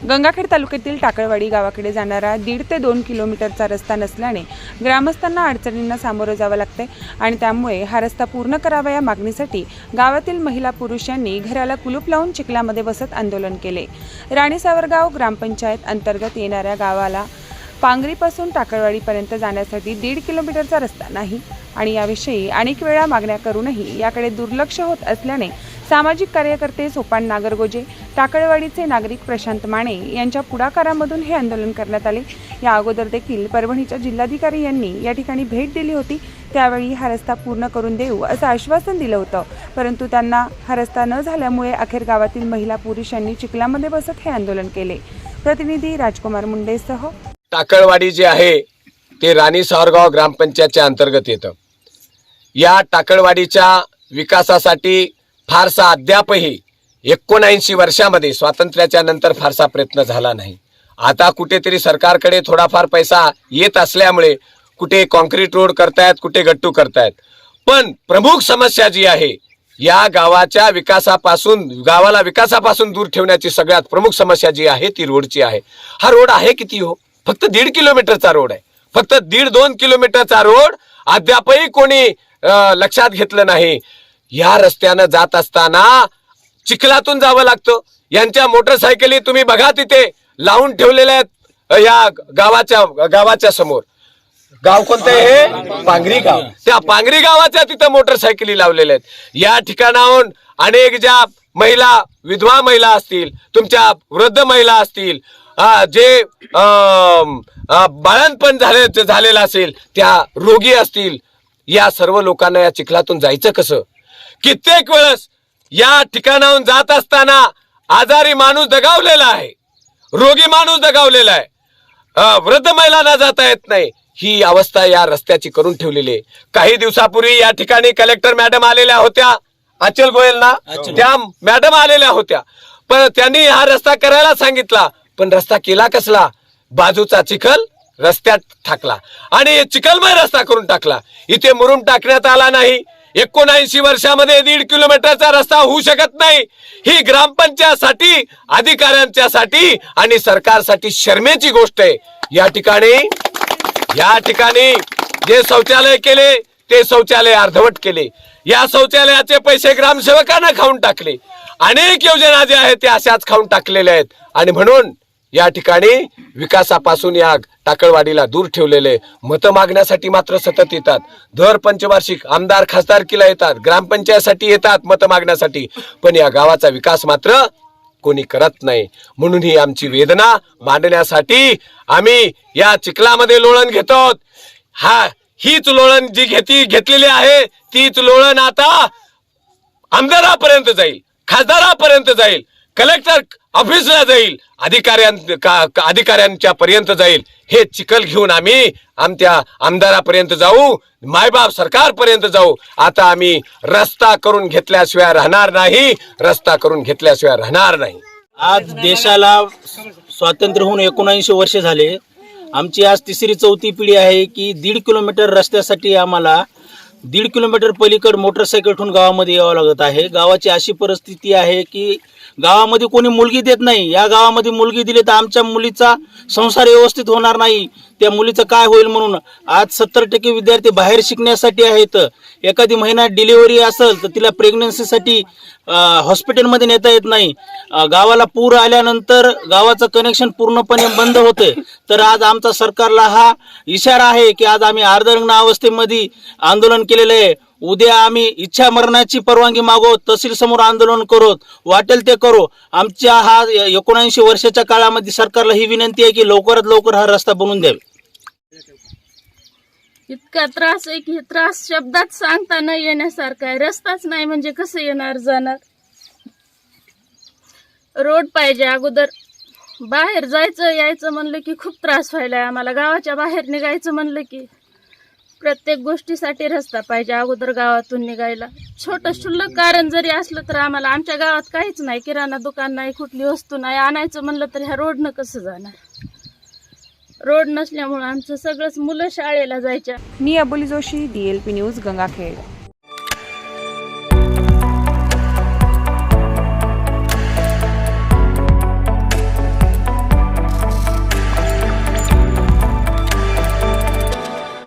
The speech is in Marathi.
गंगाखेड तालुक्यातील टाकळवाडी गावाकडे जाणारा दीड ते दोन किलोमीटरचा रस्ता नसल्याने ग्रामस्थांना अडचणींना सामोरं जावं लागतंय आणि त्यामुळे हा रस्ता पूर्ण करावा या मागणीसाठी गावातील महिला पुरुष यांनी घराला कुलूप लावून चिखलामध्ये बसत आंदोलन केले. राणी सावरगाव ग्रामपंचायत अंतर्गत येणाऱ्या गावाला पांगरीपासून टाकळवाडीपर्यंत जाण्यासाठी दीड किलोमीटरचा रस्ता नाही आणि याविषयी अनेक वेळा मागण्या करूनही याकडे दुर्लक्ष होत असल्याने सामाजिक कार्यकर्ते सोपान नागरगोजे टाकळवाडीचे नागरिक प्रशांत माने यांच्या पुढाकारामधून हे आंदोलन करण्यात आले. या अगोदर देखील परभणीच्या जिल्हाधिकारी यांनी या ठिकाणी भेट दिली होती. त्यावेळी हा रस्ता पूर्ण करून देऊ असं आश्वासन दिलं होतं. परंतु त्यांना हा रस्ता न झाल्यामुळे अखेर गावातील महिला पुरुषांनी चिखलामध्ये बसत हे आंदोलन केले. प्रतिनिधी राजकुमार मुंडेसह टाकळवाडी जे आहे ते राणी सावरगाव ग्रामपंचायतच्या अंतर्गत येतं. या टाकळवाडीच्या विकासासाठी फारसा अद्यापही एकोणऐंशी वर्षामध्ये स्वातंत्र्याच्या नंतर फारसा प्रयत्न झाला नाही. आता कुठेतरी सरकारकडे थोडाफार पैसा येत असल्यामुळे कुठे कॉन्क्रीट रोड करतायत कुठे गट्टू करतायत. पण प्रमुख समस्या जी आहे या गावाच्या विकासापासून गावाला विकासापासून दूर ठेवण्याची सगळ्यात प्रमुख समस्या जी आहे ती रोडची आहे. हा रोड आहे किती हो? फक्त दीड किलोमीटरचा रोड आहे. फक्त दीड दोन किलोमीटरचा रोड अद्यापही कोणी लक्षात घेतलं नाही. या रस्त्यानं जात असताना चिखलातून जावं लागतं. यांच्या मोटरसायकली तुम्ही बघा तिथे लावून ठेवलेल्या आहेत या गावाच्या गावाच्या समोर. गाव कोणतं हे? पांगरी गाव. त्या पांगरी गावाच्या तिथं मोटरसायकली लावलेल्या आहेत. या ठिकाणाहून अनेक ज्या महिला विधवा महिला असतील तुमच्या वृद्ध महिला असतील जे बाळणपण झाले झालेलं असेल त्या रोगी असतील या सर्व लोकांना या चिखलातून जायचं कसं? कित्येक वेळेस या ठिकाणाहून जात असताना आजारी माणूस दगावलेला आहे रोगी माणूस दगावलेला आहे. वृद्ध महिलांना जाता येत नाही. ही अवस्था या रस्त्याची करून ठेवलेली आहे. काही दिवसापूर्वी या ठिकाणी कलेक्टर मॅडम आलेल्या होत्या अचल गोयल ना त्या मॅडम आलेल्या होत्या. पण त्यांनी हा रस्ता करायला सांगितला पण रस्ता केला कसला? बाजूचा चिखल रस्त्यात टाकला आणि चिखलमय रस्ता करून टाकला. इथे मुरुम टाकण्यात आला नाही. एकोणऐंशी वर्षामध्ये दीड किलोमीटरचा रस्ता होऊ शकत नाही. ही ग्रामपंचायतसाठी अधिकाऱ्यांच्यासाठी आणि सरकारसाठी शर्मेची गोष्ट आहे. या ठिकाणी या ठिकाणी जे शौचालय केले ते शौचालय अर्धवट केले. या शौचालयाचे पैसे ग्रामसेवकांना खाऊन टाकले. अनेक योजना ज्या आहेत त्या अशाच खाऊन टाकलेल्या आहेत. आणि म्हणून या ठिकाणी विकासापासून या टाकळवाडीला दूर ठेवलेले मतं मागण्यासाठी मात्र सतत येतात. दर पंचवार्षिक आमदार खासदारकीला येतात ग्रामपंचायतसाठी येतात मतं मागण्यासाठी. पण या गावाचा विकास मात्र कोणी करत नाही. म्हणून ही आमची वेदना मांडण्यासाठी आम्ही या चिखलामध्ये लोळण घेतो. हा हीच लोळण जी घेती घेतलेली आहे तीच लोळण आता आमदारापर्यंत जाईल खासदारापर्यंत जाईल. कलेक्टर ऑफिसला जाईल अधिकाऱ्यां का- अधिकाऱ्यांच्या पर्यंत जाईल. हे चिखल घेऊन आम्ही आमच्या आमदारापर्यंत जाऊ मायबाप सरकारपर्यंत जाऊ. आता आम्ही रस्ता करून घेतल्याशिवाय राहणार नाही रस्ता करून घेतल्याशिवाय राहणार नाही. आज देशाला स्वातंत्र्य होऊन एकोणऐंशी वर्ष झाले. आमची आज तिसरी चौथी पिढी आहे की दीड किलोमीटर रस्त्यासाठी आम्हाला दीड किलोमीटर पलीकड मोटरसायकल ठेवून गावामध्ये यावं लागत आहे. गावाची अशी परिस्थिती आहे की गावामध्ये कोणी मुलगी देत नाही. या गावामध्ये मुलगी दिली तर आमच्या मुलीचा संसार व्यवस्थित होणार नाही. त्या मुलीचं काय होईल म्हणून? आज सत्तर टक्के विद्यार्थी बाहेर शिकण्यासाठी आहेत. एखादी महिना डिलिव्हरी असेल तर तिला प्रेग्नन्सीसाठी हॉस्पिटलमध्ये नेता येत नाही. गावाला पूर आल्यानंतर गावाचं कनेक्शन पूर्णपणे बंद होते तर आज आमचा सरकारला हा इशारा आहे की आज आम्ही अर्धनग्न अवस्थेमध्ये आंदोलन केलेलं आहे. उद्या आम्ही इच्छा मरणाची परवानगी मागो तहसील समोर आंदोलन करो वाटेल ते करो. आमच्या हा एकोणऐंशी वर्षाच्या काळामध्ये सरकारला ही विनंती आहे की लवकरात लवकर हा रस्ता बनवून द्यावे. इतका त्रास आहे की त्रास शब्दात सांगता न येण्यासारखा आहे. रस्ताच नाही म्हणजे कसं येणार जाणार? रोड पाहिजे अगोदर. बाहेर जायचं यायचं म्हणलं की खूप त्रास व्हायला आम्हाला. गावाच्या बाहेर निघायचं म्हणलं की प्रत्येक गोष्टीसाठी रस्ता पाहिजे अगोदर गावातून निघायला. छोटं शुल्लक कारण जरी असलं तर आम्हाला. आमच्या गावात काहीच नाही. किराणा दुकान नाही कुठली वस्तू नाही. आणायचं म्हणलं तर ह्या रोडनं कसं जाणार? रोड नसल्यामुळं आमचं सगळंच मुलं शाळेला जायच्या. मी Aboli Joshi D L P news Gangakhed.